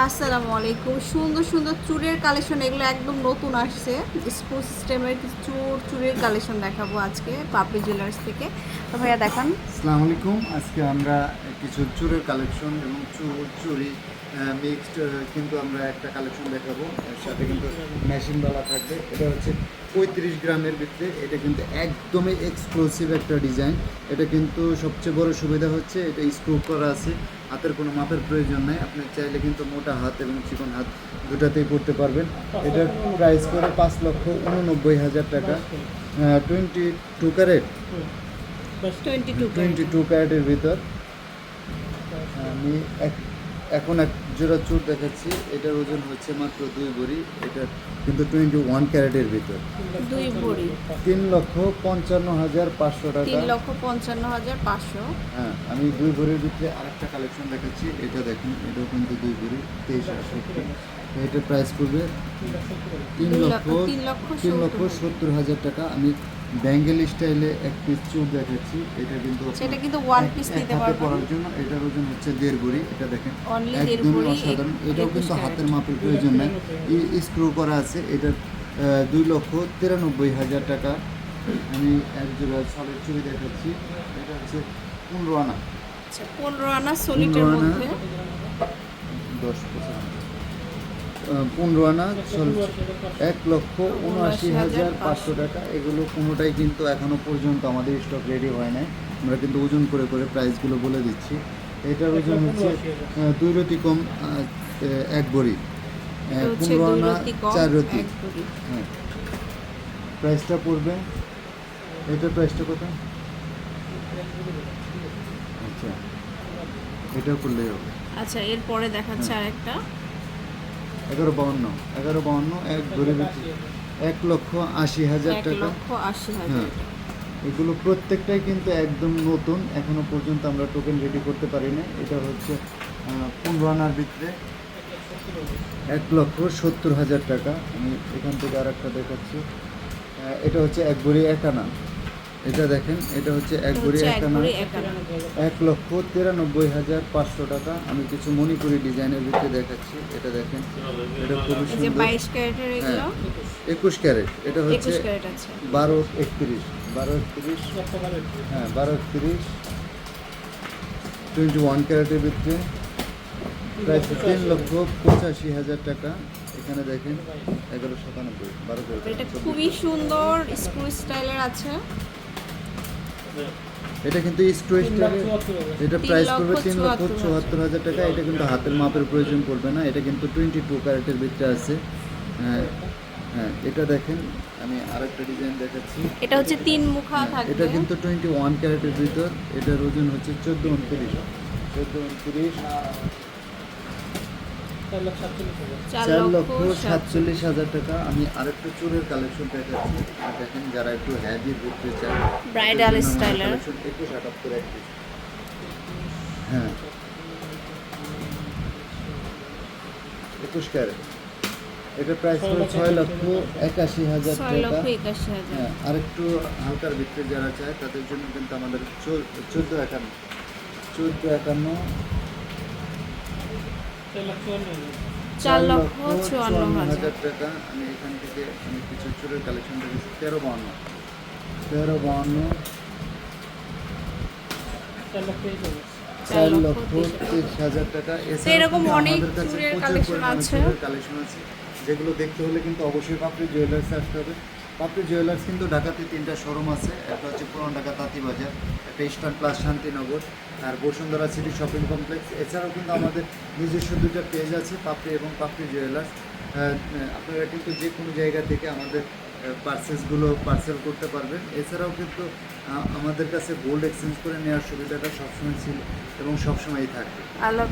আসসালামু আলাইকুম। সুন্দর সুন্দর চুড়ের কালেকশন এগুলো একদম নতুন আসছে। স্ক্রু সিস্টেমের কিছু চুর চুড়ের কালেকশন দেখাবো আজকে পাপড়ি জুয়েলার্স থেকে। তো ভাইয়া দেখান। আসসালামু আলাইকুম। আজকে আমরা কিছু চুরের কালেকশন এবং চুর চুরি মিক্সড কিন্তু আমরা একটা কালেকশন দেখাবো। এর সাথে কিন্তু মেশিনওয়ালা থাকবে। এটা হচ্ছে পঁয়ত্রিশ গ্রামের ভিতরে। এটা কিন্তু একদমই এক্সক্লুসিভ একটা ডিজাইন এটা কিন্তু সবচেয়ে বড় সুবিধা হচ্ছে এটা স্ক্রু করা আছে। হাতের কোনো মাপের প্রয়োজন নাই। আপনি চাইলে কিন্তু মোটা হাত এবং চিকন হাত দুটাতেই করতে পারবেন। এটার প্রাইস করে পাঁচ লক্ষ উননব্বই হাজার টাকা। Twenty two carat twenty two twenty two ক্যারেটের ভিতর। আমি এক এখন এক জোড়া চুর দেখাচ্ছি। এটার ওজন হচ্ছে মাত্র দুই ভরি। এটা কিন্তু টোয়েন্টি ওয়ান ক্যারেটের ভিতর। দুই ভরি। তিন লক্ষ পঞ্চান্ন হাজার পাঁচশো টাকা। তিন লক্ষ পঞ্চান্ন হাজার পাঁচশো। হ্যাঁ আমি দুই ভরির ভিতরে আরেকটা কালেকশন দেখাচ্ছি। এটা দেখুন এটাও কিন্তু দুই ভরি। তেইশ আটষট্টি এটার প্রাইস পড়বে তিন লক্ষ তিন লক্ষ। সত্তর হাজার টাকা। আমি ব্যাঙ্গেল স্টাইলে এক পিস চুর দেখাচ্ছি। এটা কিন্তু সেটা কিন্তু one এক- piece এক নিতে পারবেন। পরার জন্য। এটার ওজন হচ্ছে দেড় ভরি এটা দেখেন। ভরি, অসাধারণ। এটাও কিন্তু হাতের মাপের প্রয়োজন নাই। স্ক্রু করা আছে। এটার আহ, দুই লক্ষ তিরানব্বই হাজার টাকা। আমি এক জোড়া ছলের ছবি দেখাচ্ছি। এটা হচ্ছে পনেরো আনা। আচ্ছা পনেরো আনা সলিটের মধ্যে। দশ পঁচিশ পনেরো আনা এক লক্ষ উনআশি হাজার পাঁচশো টাকা। এগুলো কোনোটাই কিন্তু এখনও পর্যন্ত আমাদের স্টক রেডি হয় নাই। আমরা কিন্তু ওজন করে করে প্রাইসগুলো বলে দিচ্ছি। এটার ওজন হচ্ছে দুই রতি কম এক বড়ি। পনেরো আনা চার রতি। হ্যাঁ। প্রাইসটা পড়বে? এটার প্রাইসটা কত? আচ্ছা। এটা করলেই হবে। আচ্ছা এরপরে দেখাচ্ছে আরেকটা। এগারো বাউন্ন এগারো বাউন্ন এক ধরে এক লক্ষ আশি হাজার টাকা। হ্যাঁ। এগুলো প্রত্যেকটাই কিন্তু একদম নতুন এখনও পর্যন্ত আমরা টোকেন রেডি করতে পারি না এটা হচ্ছে পনেরো আনার ভিতরে এক লক্ষ সত্তর হাজার টাকা। আমি এখান থেকে আর একটা দেখাচ্ছি এটা হচ্ছে এক ভরি এক আনা। এটা দেখেন এটা হচ্ছে এক ভরি হচ্ছে এক লক্ষ তিরানব্বই হাজার পাঁচশো টাকা। আমি কিছু মণিপুরি ডিজাইনের ভিতরে দেখাচ্ছি এটা দেখেন। এটা খুবই সুন্দর। এগুলো? একুশ ক্যারেট। এটা হচ্ছে বারো একত্রিশ বারো একত্রিশ হ্যাঁ বারো একত্রিশ। টোয়েন্টি ওয়ান ক্যারেটের ভিতরে। প্রায় তিন লক্ষ পঁচাশি হাজার টাকা। এখানে দেখেন এগারো সাতানব্বই বারো এটা খুবই সুন্দর স্ক্রু স্টাইলের আছে। এটা কিন্তু স্টোরেজটারে এটা প্রাইস পড়বে তিন লক্ষ চুয়াত্তর চুয়াত্তর হাজার টাকা। এটা কিন্তু হাতের মাপের প্রয়োজন পড়বে না। এটা কিন্তু টোয়েন্টি টু ক্যারেটের ভিতরে আছে। হ্যাঁ হ্যাঁ এটা দেখেন। আমি আরেকটা ডিজাইন দেখাচ্ছি। এটা হচ্ছে তিন মুখা হ্যাঁ, থাকবে। এটা কিন্তু টোয়েন্টি ওয়ান ক্যারেটের ভিতর। এটার ওজন হচ্ছে চোদ্দ উনত্রিশ। চোদ্দ উনত্রিশ। চার লক্ষ সাতচল্লিশ হাজার টাকা। আমি আরেকটা চুরের কালেকশন দেখাচ্ছি। আর দেখেন যারা একটু হ্যাভি ঘুরতে চায় আমার style এর। collection একুশ আটাত্তর হ্যাঁ। একুশ ক্যারেট এটা প্রাইস পড়ে ছয় লক্ষ একাশি হাজার। টাকা। হ্যাঁ আরেকটু হালকার ভিতরে যারা চায় তাদের জন্য কিন্তু আমাদের চোদ্দ একান্ন। চোদ্দ একান্ন চার লক্ষ চুয়ান্ন হাজার। টাকা। আমি এখান থেকে আমি কিছু চুরের কালেকশন দেখেছি তেরো বান্ন তেরো বাহান্ন চার লক্ষ হাজার টাকা। এরকম অনেক পরিমাণে আছে। কালেকশন আছে। যেগুলো দেখতে হলে কিন্তু অবশ্যই পাপড়ি জুয়েলার্স আসতে হবে। পাপড়ি জুয়েলার্স কিন্তু ঢাকাতে তিনটা শোরুম আছে। একটা হচ্ছে পুরান ঢাকা তাঁতিবাজার একটা ইস্টার্ন প্লাস শান্তিনগর আর বসুন্ধরা সিটি শপিং কমপ্লেক্স এছাড়াও কিন্তু আমাদের নিজস্ব দুটা পেজ আছে, পাপড়ি এবং পাপড়ি জুয়েলার্স আপনারা কিন্তু যে কোনো জায়গা থেকে আমাদের পার্সেসগুলো পার্সেল করতে পারবেন। এছাড়াও কিন্তু আমাদের কাছে গোল্ড এক্সচেঞ্জ করে নেওয়ার সুবিধাটা সবসময় ছিল এবং সবসময়ই থাকবে। আল্লাহ